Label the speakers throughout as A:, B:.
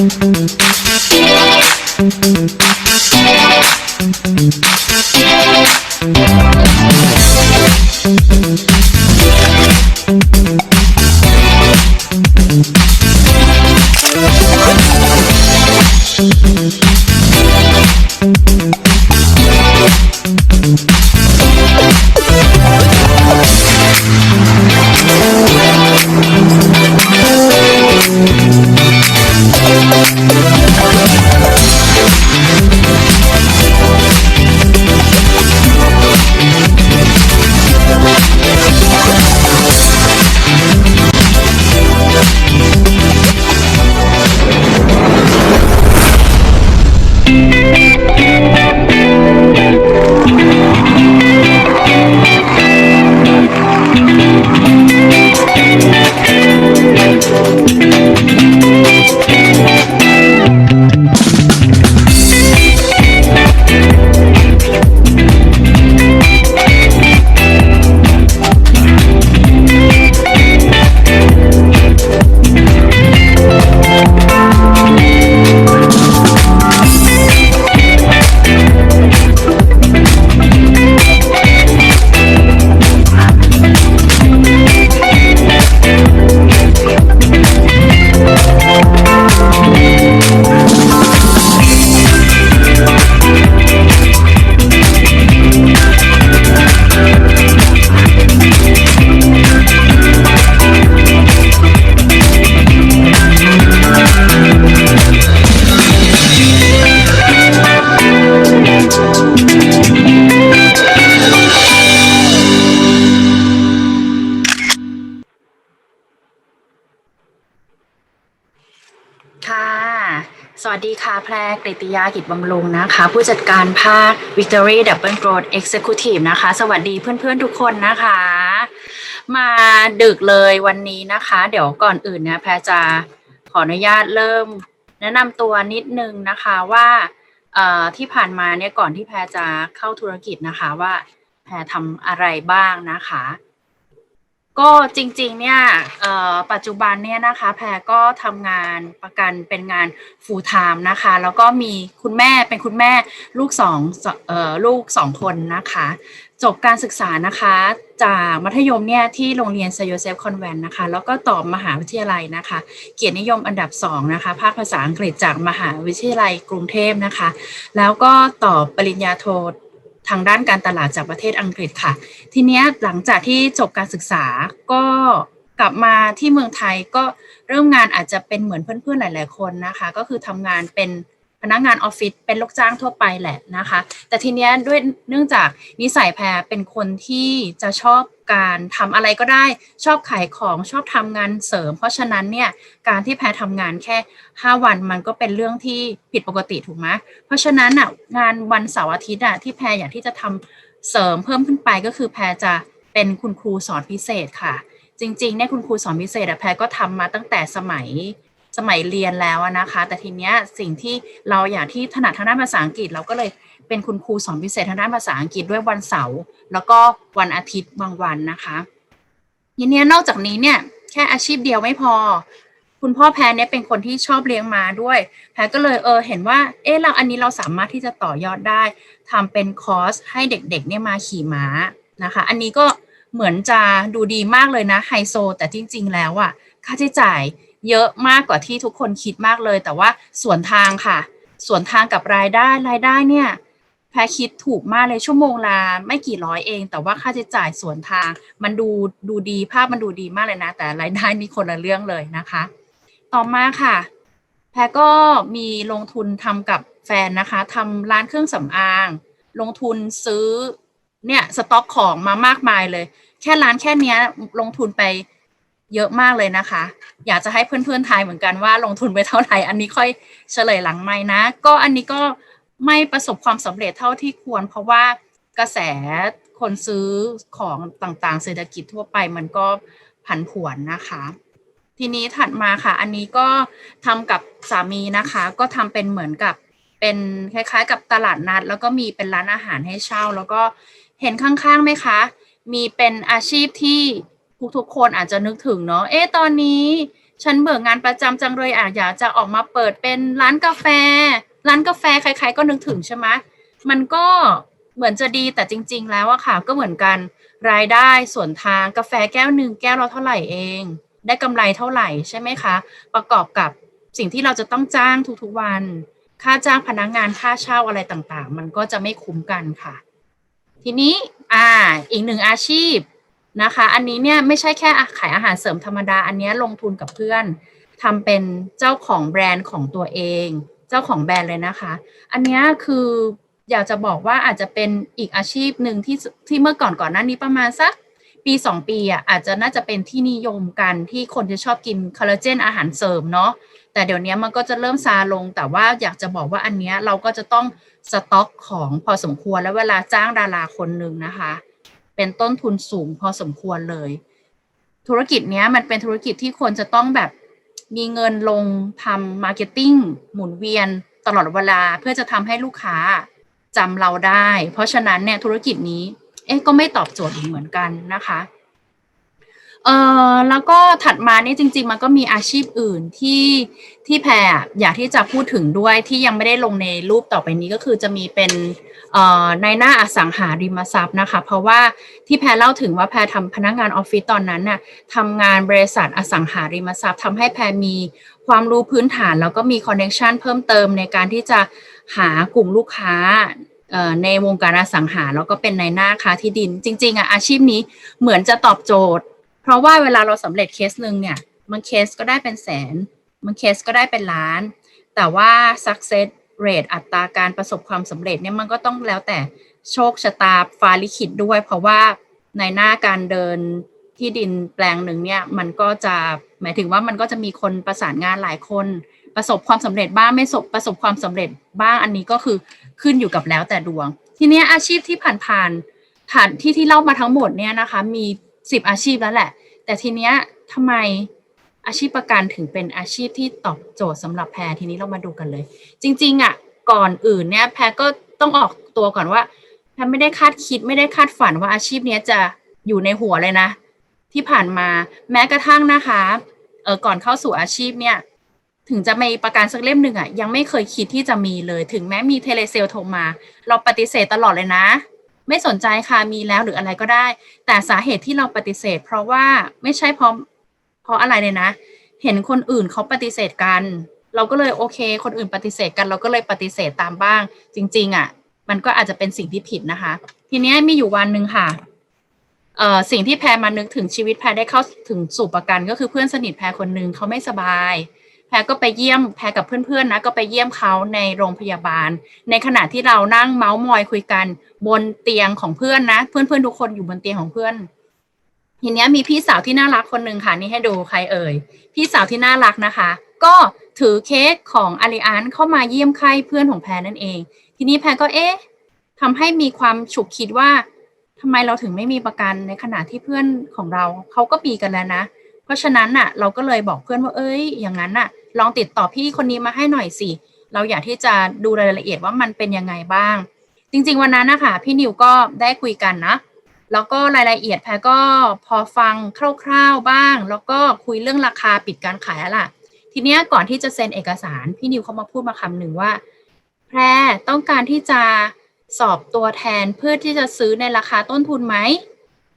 A: ค่ะ พรกฤติยากิจบำรุงนะคะ ผู้จัดการภาค Victory Double Growth Executive นะคะ สวัสดีเพื่อนๆทุกคนนะคะ มาดึกเลยวันนี้นะคะ เดี๋ยวก่อนอื่นนี่ยแพรจะขออนุญาตเริ่ม แนะนำตัวนิดนึงนะคะว่าเอ่อที่ผ่านมาเนี่ยก่อนที่แพรจะเข้าธุรกิจนะคะว่าแพรทำอะไรบ้างนะคะ ก็จริงๆเนี่ยปัจจุบันเนี่ยนะคะแพรก็ทำงานประกันเป็นงาน full time นะคะ แล้วก็มีคุณแม่เป็นคุณแม่ลูกสองลูกสองคนนะคะ จบการศึกษานะคะ จากมัธยมเนี่ยที่โรงเรียน s ซ o s e p Convent นะคะ แล้วก็ต่อมหาวิทยาลัยนะคะ เกียรตินิยมอันดับสองนะคะ ภาคภาษาอังกฤษจากมหาวิทยาลัยกรุงเทพนะคะ แล้วก็ต่อปริญญาโท ทางด้านการตลาดจากประเทศอังกฤษค่ะ ทีเนี้ยหลังจากที่จบการศึกษาก็กลับมาที่เมืองไทยก็เริ่มงานอาจจะเป็นเหมือนเพื่อนๆหลาย ๆ คนนะคะ ก็คือทำงานเป็น พนักงานออฟฟิศเป็นลูกจ้างทั่วไปแหละนะคะ แต่ทีเนี้ยด้วยเนื่องจากนิสัยแพรเป็นคนที่จะชอบการทำอะไรก็ได้ชอบขายของชอบทำงานเสริม เพราะฉะนั้นเนี่ยการที่แพรทำงานแค่ 5 วันมันก็เป็นเรื่องที่ผิดปกติถูกไหมเพราะฉะนั้นอะงานวันเสาร์อาทิตย์อะที่แพรอยากที่จะทำเสริมเพิ่มขึ้นไปก็คือแพรจะเป็นคุณครูสอนพิเศษค่ะ จริงๆเนี่ยคุณครูสอนพิเศษอะแพรก็ทำมาตั้งแต่สมัย สมัยเรียนแล้วนะคะ แต่ทีเนี้ยสิ่งที่เราอยากที่ถนัดทางด้านภาษาอังกฤษ เราก็เลยเป็นคุณครูสอนพิเศษทางด้านภาษาอังกฤษด้วยวันเสาร์แล้วก็วันอาทิตย์บางวันนะคะทีเนี้ยนอกจากนี้เนี่ยแค่อาชีพเดียวไม่พอ คุณพ่อแพรเนี่ยเป็นคนที่ชอบเลี้ยงม้าด้วย แพรก็เลยเออเห็นว่าเออเราอันนี้เราสามารถที่จะต่อยอดได้ทำเป็นคอร์สให้เด็กๆเนี่ยมาขี่ม้านะคะ อันนี้ก็เหมือนจะดูดีมากเลยนะไฮโซ แต่จริง ๆ แล้วอะค่าใช้จ่าย เยอะมากกว่าที่ทุกคนคิดมากเลย แต่ว่าส่วนทางค่ะ ส่วนทางกับรายได้รายได้เนี่ยแพรคิดถูกมากเลยชั่วโมงละไม่กี่ร้อยเอง แต่ว่าค่าใช้จ่ายส่วนทาง มันดูดูดีภาพมันดูดีมากเลยนะ แต่รายได้นี่คนละเรื่องเลยนะคะ ต่อมาค่ะ แพรก็มีลงทุนทำกับแฟนนะคะทำร้านเครื่องสำอาง ลงทุนซื้อเนี่ยสต็อกของมามากมายเลย แค่ร้านแค่นี้ลงทุนไป เยอะมากเลยนะคะ อยากจะให้เพื่อนๆทายเหมือนกันว่าลงทุนไปเท่าไหร่ อันนี้ค่อยเฉลยหลังไม่นะ ก็อันนี้ก็ไม่ประสบความสำเร็จเท่าที่ควร เพราะว่ากระแสคนซื้อของต่างๆ เศรษฐกิจทั่วไปมันก็ผันผวนนะคะ ทีนี้ถัดมาค่ะ อันนี้ก็ทำกับสามีนะคะ ก็ทำเป็นเหมือนกับเป็นคล้ายๆ กับตลาดนัด แล้วก็มีเป็นร้านอาหารให้เช่า แล้วก็เห็นข้างๆไหมคะ มีเป็นอาชีพที่ ทุกๆคนอาจจะนึกถึงเนาะเอ๊ะตอนนี้ ฉันเบิกงานประจำจังเลยอะอยากจะออกมาเปิดเป็นร้านกาแฟ ร้านกาแฟใคร ๆ ก็นึกถึงใช่ไหมมันก็เหมือนจะดีแต่จริง ๆ แล้วอะค่ะ ก็เหมือนกันรายได้ส่วนทางกาแฟแก้วหนึ่งแก้วเราเท่าไหร่เอง ได้กำไรเท่าไหร่ใช่ไหมคะ ประกอบกับสิ่งที่เราจะต้องจ้างทุกๆวัน ค่าจ้างพนักงานค่าเช่าอะไรต่างๆ มันก็จะไม่คุ้มกันค่ะ ทีนี้อ่าอีกหนึ่งอาชีพ นะคะ อันนี้เนี่ยไม่ใช่แค่ขายอาหารเสริมธรรมดา อันนี้ลงทุนกับเพื่อนทำเป็นเจ้าของแบรนด์ของตัวเอง เจ้าของแบรนด์เลยนะคะ อันนี้คืออยากจะบอกว่าอาจจะเป็นอีกอาชีพหนึ่งที่ที่เมื่อก่อนก่อนหน้านี้ประมาณสักปีสองปีอะอาจจะน่าจะเป็นที่นิยมกันที่คนจะชอบกินคอลลาเจนอาหารเสริมเนาะแต่เดี๋ยวนี้มันก็จะเริ่มซาลง แต่ว่าอยากจะบอกว่าอันเนี้ยเราก็จะต้องสต็อกของพอสมควรแล้วเวลาจ้างดาราคนหนึ่งนะคะ เป็นต้นทุนสูงพอสมควรเลย ธุรกิจเนี้ยมันเป็นธุรกิจที่คนจะต้องแบบมีเงินลงทำมาร์เก็ตติ้งหมุนเวียนตลอดเวลาเพื่อจะทำให้ลูกค้าจำเราได้ เพราะฉะนั้นเนี่ยธุรกิจนี้ เอ๊ะก็ไม่ตอบโจทย์เหมือนกันนะคะ เอ่อแล้วก็ถัดมานี่จริง ๆ มันก็มีอาชีพอื่นที่ที่แพรอยากที่จะพูดถึงด้วยที่ยังไม่ได้ลงในรูปต่อไปนี้ก็คือจะมีเป็นเอ่อในหน้าอสังหาริมทรัพย์นะคะ เพราะว่าที่แพรเล่าถึงว่าแพรทำพนักงานออฟฟิศตอนนั้นน่ะทำงานบริษัทอสังหาริมทรัพย์ทำให้แพรมีความรู้พื้นฐานแล้วก็มีคอนเน t ชันเพิ่มเติมในการที่จะหากลุ่มลูกค้าเอ่อในวงการอสังหาแล้วก็เป็นในหน้าค้าที่ดิน จริงๆอะอาชีพนี้เหมือนจะตอบโจทย์ ราะว่าเวลาเราสำเร็จเคสหนึ่งเนี่ยมันเคสก็ได้เป็นแสนมันเคสก็ได้เป็นล้าน แต่ว่า success rate อัตราการประสบความสำเร็จเนี่ยมันก็ต้องแล้วแต่โชคชะตาฟ้าลิขิตด้วย เพราะว่าในหน้าการเดินที่ดินแปลงหนึ่งเนี่ยมันก็จะหมายถึงว่ามันก็จะมีคนประสานงานหลายคน ประสบความสำเร็จบ้างไม่ประสบประสบความสำเร็จบ้างอันนี้ก็คือขึ้นอยู่กับแล้วแต่ดวง ทีนี้อาชีพที่ผ่านๆผ่านที่ที่เล่ามาทั้งหมดเนี่ยนะคะมีสิบอาชีพแล้วแหละ แต่ทีเนี้ยทำไมอาชีพประกันถึงเป็นอาชีพที่ตอบโจทย์สำหรับแพรทีนี้เรามาดูกันเลย จริง ๆอะก่อนอื่นเนี่ยแพรก็ต้องออกตัวก่อนว่าแพรไม่ได้คาดคิดไม่ได้คาดฝันว่าอาชีพเนี้ยจะอยู่ในหัวเลยนะ ที่ผ่านมาแม้กระทั่งนะคะเออก่อนเข้าสู่อาชีพเนี่ย ถึงจะมีประกันสักเล่มหนึ่งอะยังไม่เคยคิดที่จะมีเลย ถึงแม้มีเทเลเซลโทรมา เราปฏิเสธตลอดเลยนะ ไม่สนใจค่ะมีแล้วหรืออะไรก็ได้ แต่สาเหตุที่เราปฏิเสธ เพราะว่าไม่ใช่เพราะเพราะอะไรเลยนะ เห็นคนอื่นเขาปฏิเสธกัน เราก็เลยโอเค คนอื่นปฏิเสธกัน เราก็เลยปฏิเสธตามบ้าง จริง ๆอะ มันก็อาจจะเป็นสิ่งที่ผิดนะคะ ทีนี้มีอยู่วันหนึ่งค่ะเอ่อสิ่งที่แพรมานึกถึงชีวิตแพรได้เข้าถึงสู่ประกันก็คือเพื่อนสนิทแพรคนหนึ่งเขาไม่สบาย แพรก็ไปเยี่ยมแพรกับเพื่อนๆนะก็ไปเยี่ยมเขาในโรงพยาบาล ในขณะที่เรานั่งเมาส์มอยคุยกันบนเตียงของเพื่อนนะ เพื่อนๆทุกคนอยู่บนเตียงของเพื่อนทีนี้มีพี่สาวที่น่ารักคนหนึ่งค่ะนี่ให้ดูใครเอ่ยพี่สาวที่น่ารักนะคะ ก็ถือเค้กของอาริอันเข้ามาเยี่ยมไข้เพื่อนของแพรนั่นเอง ทีนี้แพรก็เอ๊ะทำให้มีความฉุกคิดว่าทำไมเราถึงไม่มีประกันในขณะที่เพื่อนของเราเขาก็มีกันแล้วนะ เพราะฉะนั้นน่ะ เราก็เลยบอกเพื่อนว่าเอ้ย อย่างนั้นน่ะ ลองติดต่อพี่คนนี้มาให้หน่อยสิ เราอยากที่จะดูรายละเอียดว่ามันเป็นยังไงบ้าง จริง ๆ วันนั้นนะคะพี่นิวก็ได้คุยกันนะ แล้วก็รายละเอียดแพรก็พอฟังคร่าวๆบ้าง แล้วก็คุยเรื่องราคาปิดการขายแล้วล่ะ ทีเนี้ยก่อนที่จะเซ็นเอกสารพี่นิวเขามาพูดมาคำหนึ่งว่า แพรต้องการที่จะสอบตัวแทนเพื่อที่จะซื้อในราคาต้นทุนไหม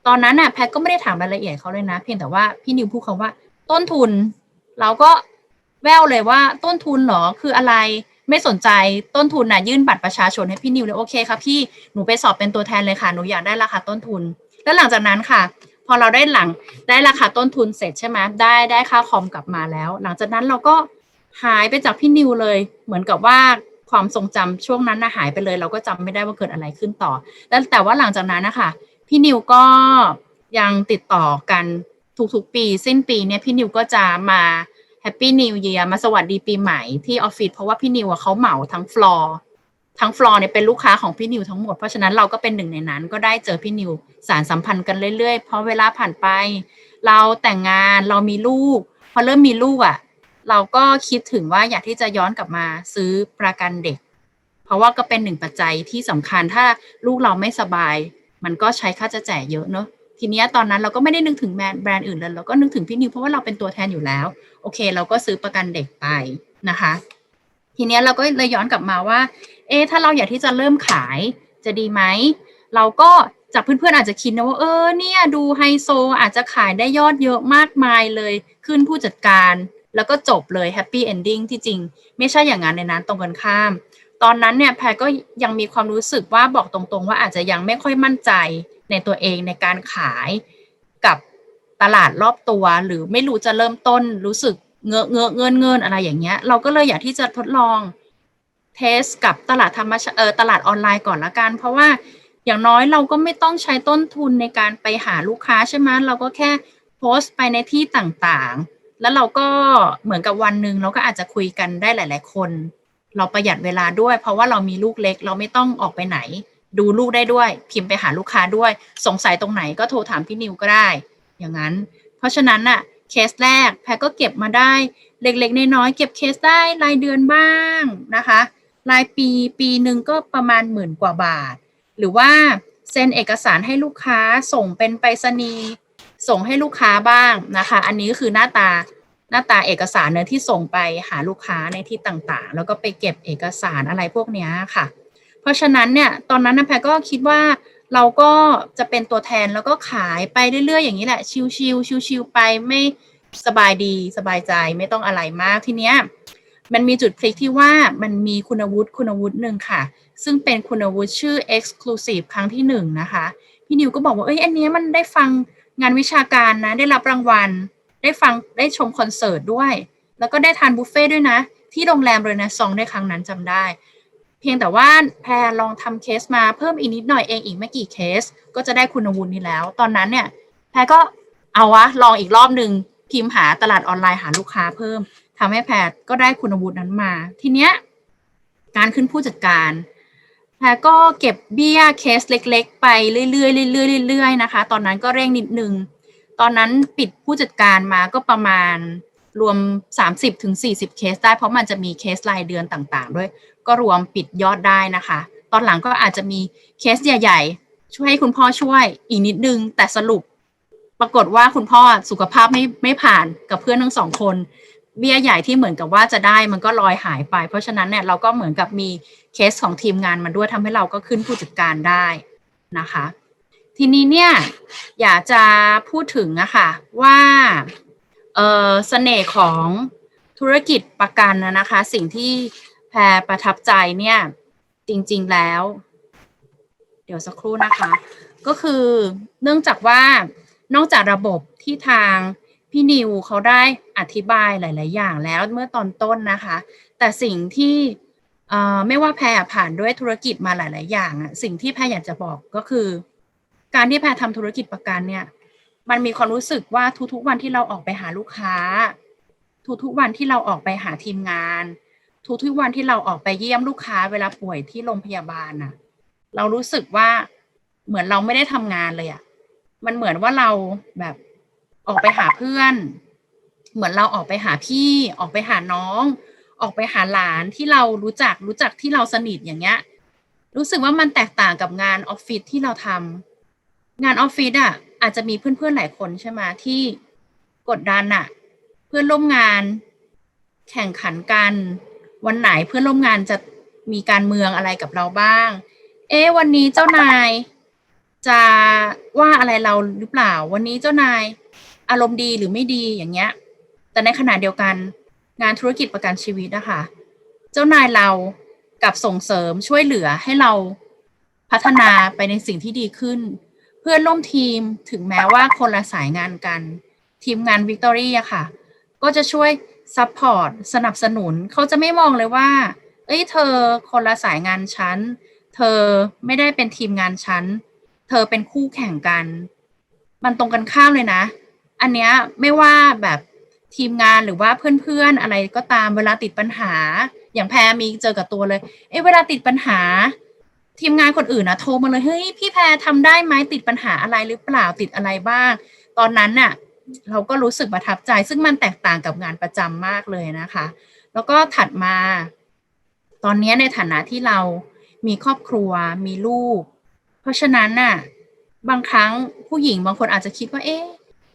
A: ตอนนั้นน่ะแพทก็ไม่ได้ถามรายละเอียดเขาเลยนะ เพียงแต่ว่าพี่นิวพูดคำว่าต้นทุน เราก็ แววเลยว่าต้นทุนเหรอคืออะไรไม่สนใจต้นทุนน่ะยื่นบัตรประชาชนให้พี่นิวเลยโอเคครับพี่หนูไปสอบเป็นตัวแทนเลยค่ะหนูอยากได้ราคาต้นทุน แล้วหลังจากนั้นค่ะ พอเราได้หลังได้ราคาต้นทุนเสร็จใช่ไหมได้ได้ค่าคอมกลับมาแล้ว หลังจากนั้นเราก็หายไปจากพี่นิวเลย เหมือนกับว่าความทรงจำช่วงนั้นนะหายไปเลย เราก็จำไม่ได้ว่าเกิดอะไรขึ้นต่อแล้วแต่ว่าหลังจากนั้นนะคะพี่นิวก็ยังติดต่อกันทุกๆปี สิ้นปีเนี่ยพี่นิวก็จะมา แฮปปี้นิวเยียมาสวัสดีปีใหม่ที่ออฟฟิศเพราะว่าพี่นิวเขาเหมาทั้งฟลอร์ทั้งฟลอร์เนี่ยเป็นลูกค้าของพี่นิวทั้งหมด เพราะฉะนั้นเราก็เป็นหนึ่งในนั้น ก็ได้เจอพี่นิวสารสัมพันธ์กันเรื่อยๆ เพราะเวลาผ่านไป เราแต่งงานเรามีลูก พอเริ่มมีลูกอะ เราก็คิดถึงว่าอยากที่จะย้อนกลับมาซื้อประกันเด็ก เพราะว่าก็เป็นหนึ่งปัจจัยที่สำคัญถ้าลูกเราไม่สบาย มันก็ใช้ค่าใช้จ่ายเยอะเนอะ ทีเนี้ยตอนนั้นเราก็ไม่ได้นึกถึงแบรนด์อื่นเลยเราก็นึกถึงพี่นิวเพราะว่าเราเป็นตัวแทนอยู่แล้ว โอเค เราก็ซื้อประกันเด็กไปนะคะ ทีเนี้ยเราก็เลยย้อนกลับมาว่า เอ๊ถ้าเราอยากที่จะเริ่มขายจะดีไหมเราก็จากเพื่อนๆอาจจะคิดนะว่าเออเนี่ยดูไฮโซอาจจะขายได้ยอดเยอะมากมายเลยขึ้นผู้จัดการแล้วก็จบเลยแฮปปี้เอนดิ้งที่จริง ไม่ใช่อย่างนั้นในนั้นตรงกันข้าม ตอนนั้นเนี่ยแพรก็ยังมีความรู้สึกว่าบอกตรงๆ ว่าอาจจะยังไม่ค่อยมั่นใจ ในตัวเองในการขายกับตลาดรอบตัว หรือไม่รู้จะเริ่มต้นรู้สึกเงอะเงอะเงินเงินอะไรอย่างเงี้ย เราก็เลยอยากที่จะทดลองเทสกับตลาดธรรมชาติเออตลาดออนไลน์ก่อนละกัน เพราะว่าอย่างน้อยเราก็ไม่ต้องใช้ต้นทุนในการไปหาลูกค้าใช่ไหมเราก็แค่โพสต์ไปในที่ต่างๆ แล้วเราก็เหมือนกับวันหนึ่งเราก็อาจจะคุยกันได้หลาย ๆ คน เราประหยัดเวลาด้วย เพราะว่าเรามีลูกเล็ก เราไม่ต้องออกไปไหน ดูลูกได้ด้วย พิมพ์ไปหาลูกค้าด้วย สงสัยตรงไหนก็โทรถามพี่นิวก็ได้ อย่างนั้น เพราะฉะนั้นน่ะเคสแรกแพรก็เก็บมาได้เล็กๆน้อยๆเก็บเคสได้รายเดือนบ้างนะคะ รายปีปีหนึ่งก็ประมาณหมื่นกว่าบาท หรือว่าเซ็นเอกสารให้ลูกค้าส่งเป็นไปรษณีย์ส่งให้ลูกค้าบ้างนะคะ อันนี้ก็คือหน้าตาหน้าตาเอกสารเนื้อที่ส่งไปหาลูกค้าในที่ต่างๆ แล้วก็ไปเก็บเอกสารอะไรพวกนี้ค่ะ เพราะฉะนั้นเนี่ยตอนนั้นนะแพรก็คิดว่าเราก็จะเป็นตัวแทนแล้วก็ขายไปเรื่อยๆ อย่างนี้แหละ ชิวๆชิวๆไปไม่สบายดีสบายใจไม่ต้องอะไรมากทีเนี้ยมันมีจุดพลิกที่ว่ามันมีคุณวุฒิคุณวุฒิหนึ่งค่ะ ซึ่งเป็นคุณวุฒิชื่อ exclusive ครั้งที่หนึ่งนะคะ พี่นิวก็บอกว่าเอ้ยอันนี้มันได้ฟังงานวิชาการนะ ได้รับรางวัล ได้ฟังได้ชมคอนเสิร์ตด้วย แล้วก็ได้ทานบุฟเฟ่ด้วยนะ ที่โรงแรมเรเนซองในครั้งนั้นจำได้ เพียงแต่ว่าแพรลองทำเคสมาเพิ่มอีกนิดหน่อยเองอีกไม่กี่เคส ก็จะได้คุณวุฒินี้แล้ว ตอนนั้นเนี่ย แพรก็เอาวะลองอีกรอบหนึ่งพิมพ์หาตลาดออนไลน์หาลูกค้าเพิ่มทำให้แพรก็ได้คุณวุฒินั้นมา ทีเนี้ยการขึ้นผู้จัดการแพรก็เก็บเบี้ยเคสเล็ก ๆ ไปเรื่อยๆเรื่อยๆเรื่อยๆนะคะ ตอนนั้นก็เร่งนิดนึง ตอนนั้นปิดผู้จัดการมาก็ประมาณ รวม 30-40ถึง40 เคสได้ เพราะมันจะมีเคสรายเดือนต่างๆ ด้วย ก็รวมปิดยอดได้นะคะ ตอนหลังก็อาจจะมีเคสใหญ่ ๆ ช่วยให้คุณพ่อช่วยอีกนิดนึง แต่สรุป ปรากฏว่าคุณพ่อสุขภาพไม่ไม่ผ่านกับเพื่อนทั้งสองคนเบี้ยใหญ่ที่เหมือนกับว่าจะได้มันก็ลอยหายไป เพราะฉะนั้นเนี่ยเราก็เหมือนกับมีเคสของทีมงานมาด้วยทำให้เราก็ขึ้นผู้จัดการได้นะคะ ทีนี้เนี่ยอยากจะพูดถึงอะค่ะว่า เออเสน่ห์ของธุรกิจประกันนะคะ สิ่งที่แพรประทับใจเนี่ย จริง ๆแล้ว เดี๋ยวสักครู่นะคะ ก็คือเนื่องจากว่านอกจากระบบที่ทางพี่นิวเขาได้อธิบายหลาย ๆ อย่างแล้วเมื่อตอนต้นนะคะ แต่สิ่งที่ไม่ว่าแพรผ่านด้วยธุรกิจมาหลาย ๆ อย่าง สิ่งที่แพรอยากจะบอกก็คือ การที่แพรทำธุรกิจประกันเนี่ย มันมีความรู้สึกว่าทุกๆวันที่เราออกไปหาลูกค้า ทุกๆวันที่เราออกไปหาทีมงาน ทุกๆวันที่เราออกไปเยี่ยมลูกค้าเวลาป่วยที่โรงพยาบาลน่ะ เรารู้สึกว่าเหมือนเราไม่ได้ทำงานเลยอะ่ะ มันเหมือนว่าเราแบบออกไปหาเพื่อน เหมือนเราออกไปหาพี่ ออกไปหาน้อง ออกไปหาหลานที่เรารู้จักรู้จักที่เราสนิทอย่างเงี้ย รู้สึกว่ามันแตกต่างกับงานออฟฟิศที่เราทำงานออฟฟิศอะ อาจจะมีเพื่อนๆหลายคนใช่ไหมที่กดดันอะเพื่อนร่วมงาน แข่งขันกัน วันไหนเพื่อนร่วมงานจะมีการเมืองอะไรกับเราบ้าง เอ๊ะวันนี้เจ้านายจะว่าอะไรเราหรือเปล่า วันนี้เจ้านายอารมณ์ดีหรือไม่ดีอย่างเงี้ย แต่ในขณะเดียวกันงานธุรกิจประกันชีวิตนะคะเจ้านายเรากับส่งเสริมช่วยเหลือให้เราพัฒนาไปในสิ่งที่ดีขึ้น เพื่อนร่วมทีมถึงแม้ว่าคนละสายงานกัน ทีมงานวิกตอรี่อะค่ะ ก็จะช่วยซัพพอร์ตสนับสนุนเขาจะไม่มองเลยว่า เอ้ยเธอคนละสายงานฉันเธอไม่ได้เป็นทีมงานฉันเธอเป็นคู่แข่งกัน มันตรงกันข้ามเลยนะ อันเนี้ยไม่ว่าแบบทีมงานหรือว่าเพื่อนๆ อะไรก็ตามเวลาติดปัญหา อย่างแพรมีเจอกับตัวเลย เอ้ยเวลาติดปัญหา ทีมงานคนอื่นนะโทรมาเลยเฮ้ยพี่แพรทำได้ไหมติดปัญหาอะไรหรือเปล่าติดอะไรบ้าง ตอนนั้นน่ะ เราก็รู้สึกประทับใจ ซึ่งมันแตกต่างกับงานประจำมากเลยนะคะ แล้วก็ถัดมา ตอนนี้ในฐานะที่เรามีครอบครัวมีลูก เพราะฉะนั้นน่ะบางครั้งผู้หญิงบางคนอาจจะคิดว่า เอ๊ะ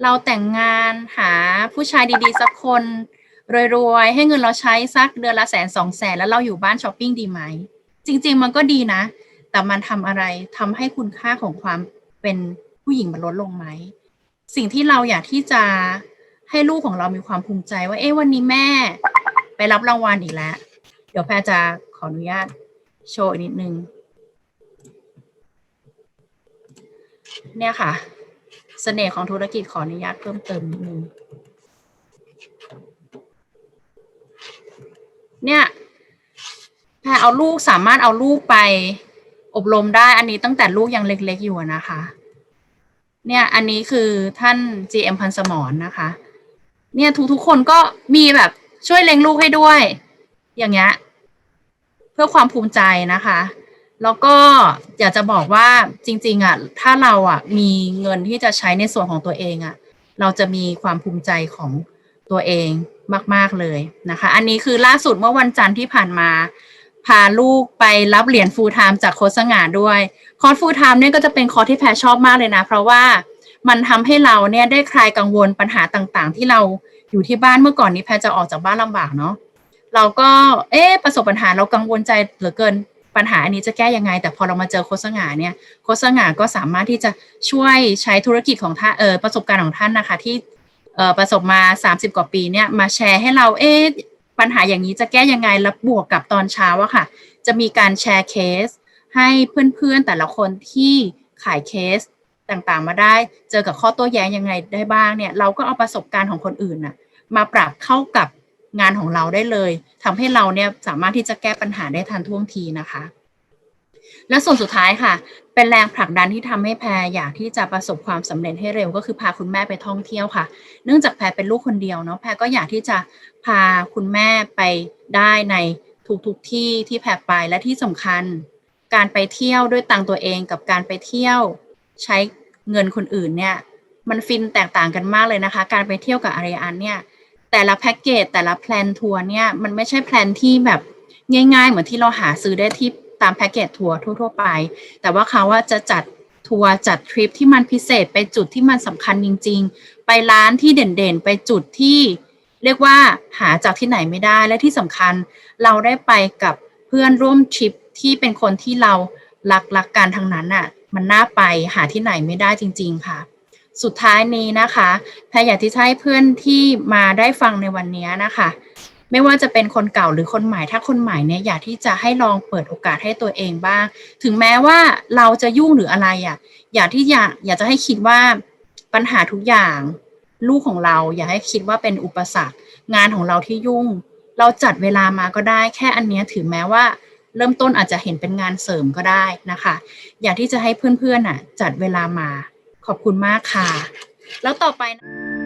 A: เราแต่งงานหาผู้ชายดีๆสักคนรวยๆให้เงินเราใช้สักเดือนละแสนสองแสนแล้วเราอยู่บ้านช้อปปิ้งดีไหมจริง ๆ มันก็ดีนะ แต่มันทำอะไรทำให้คุณค่าของความเป็นผู้หญิงมันลดลงไหม สิ่งที่เราอยากที่จะให้ลูกของเรามีความภูมิใจว่า เอ๊ะวันนี้แม่ ไปรับรางวัลอีกแล้ว เดี๋ยวแพรจะขออนุญาตโชว์อีกนิดนึง เนี่ยค่ะเสน่ห์ของธุรกิจขออนุญาตเพิ่มเติมนิดนึง เนี่ยแพรเอาลูกสามารถเอาลูกไป อบรมได้อันนี้ตั้งแต่ลูกยังเล็กๆอยู่นะคะ เนี่ยอันนี้คือท่าน GM พันสมรนะคะ เนี่ยทุกๆคนก็มีแบบช่วยเลี้ยงลูกให้ด้วย อย่างเงี้ยเพื่อความภูมิใจนะคะ แล้วก็อยากจะบอกว่าจริง ๆอะถ้าเราอะมีเงินที่จะใช้ในส่วนของตัวเองอะ เราจะมีความภูมิใจของตัวเองมาก ๆ เลยนะคะ อันนี้คือล่าสุดเมื่อวันจันทร์ที่ผ่านมา พาลูกไปรับเหรียญฟูลไทม์จากโค้ชสง่าด้วย คอร์สฟูลไทม์เนี่ยก็จะเป็นคอร์สที่แพรชอบมากเลยนะ เพราะว่ามันทำให้เราเนี่ยได้คลายกังวลปัญหาต่างๆ ที่เราอยู่ที่บ้านเมื่อก่อนนี้แพรจะออกจากบ้านลำบากเนาะเราก็เอ๊ประสบปัญหาเรากังวลใจเหลือเกินปัญหาอันนี้จะแก้ยังไง แต่พอเรามาเจอโคสง่าเนี่ยโคสง่าก็สามารถที่จะช่วยใช้ธุรกิจของท่านเออประสบการณ์ของท่านนะคะที่ประสบมา 30 กว่าปีเนี่ยมาแชร์ให้เราเอ๊ะ ปัญหาอย่างนี้จะแก้ยังไงแล้วบวกกับตอนเช้าอะค่ะ จะมีการแชร์เคส ให้เพื่อนๆแต่ละคนที่ขายเคสต่างๆ มาได้ เจอกับข้อโต้แย้งยังไงได้บ้างเนี่ย เราก็เอาประสบการณ์ของคนอื่นน่ะมาปรับเข้ากับงานของเราได้เลยทำให้เราเนี่ยสามารถที่จะแก้ปัญหาได้ทันท่วงทีนะคะ และส่วนสุดท้ายค่ะ เป็นแรงผลักดันที่ทำให้แพรอยากที่จะประสบความสำเร็จให้เร็วก็คือพาคุณแม่ไปท่องเที่ยวค่ะ เนื่องจากแพรเป็นลูกคนเดียวเนาะแพรก็อยากที่จะพาคุณแม่ไปได้ในทุกๆทที่ที่แพรไปและที่สำคัญ การไปเที่ยวด้วยตังตัวเองกับการไปเที่ยวใช้เงินคนอื่นเนี่ยมันฟินแตกต่างกันมากเลยนะคะ การไปเที่ยวกับอาริอันเนี่ยแต่ละแพ็กเกจแต่ละแพลนทัวร์เนี่ยมันไม่ใช่แพลนที่แบบง่ายๆ เหมือนที่เราหาซื้อได้ที่ ตามแพ็กเกจทัวร์ทั่ว ๆ ไป แต่ว่าเขาว่าจะจัดทัวร์จัดทริปที่มันพิเศษไปจุดที่มันสำคัญจริง ๆ ไปร้านที่เด่นๆ ไปจุดที่เรียกว่าหาจากที่ไหนไม่ได้และที่สำคัญเราได้ไปกับเพื่อนร่วมทริปที่เป็นคนที่เรารักรักกันทั้งนั้นน่ะ มันน่าไปหาที่ไหนไม่ได้จริง ๆ ค่ะ สุดท้ายนี้นะคะแพรอยากที่ให้เพื่อนที่มาได้ฟังในวันนี้นะคะ ไม่ว่าจะเป็นคนเก่าหรือคนใหม่ ถ้าคนใหม่เนี่ยอยากที่จะให้ลองเปิดโอกาสให้ตัวเองบ้าง ถึงแม้ว่าเราจะยุ่งหรืออะไรอะ อยากที่อยากอยากจะให้คิดว่าปัญหาทุกอย่างลูกของเรา อย่าให้คิดว่าเป็นอุปสรรค งานของเราที่ยุ่ง เราจัดเวลามาก็ได้ แค่อันนี้ถึงแม้ว่าเริ่มต้นอาจจะเห็นเป็นงานเสริมก็ได้นะคะ อยากที่จะให้เพื่อนๆอะ จัดเวลามาขอบคุณมากค่ะ แล้วต่อไปนะ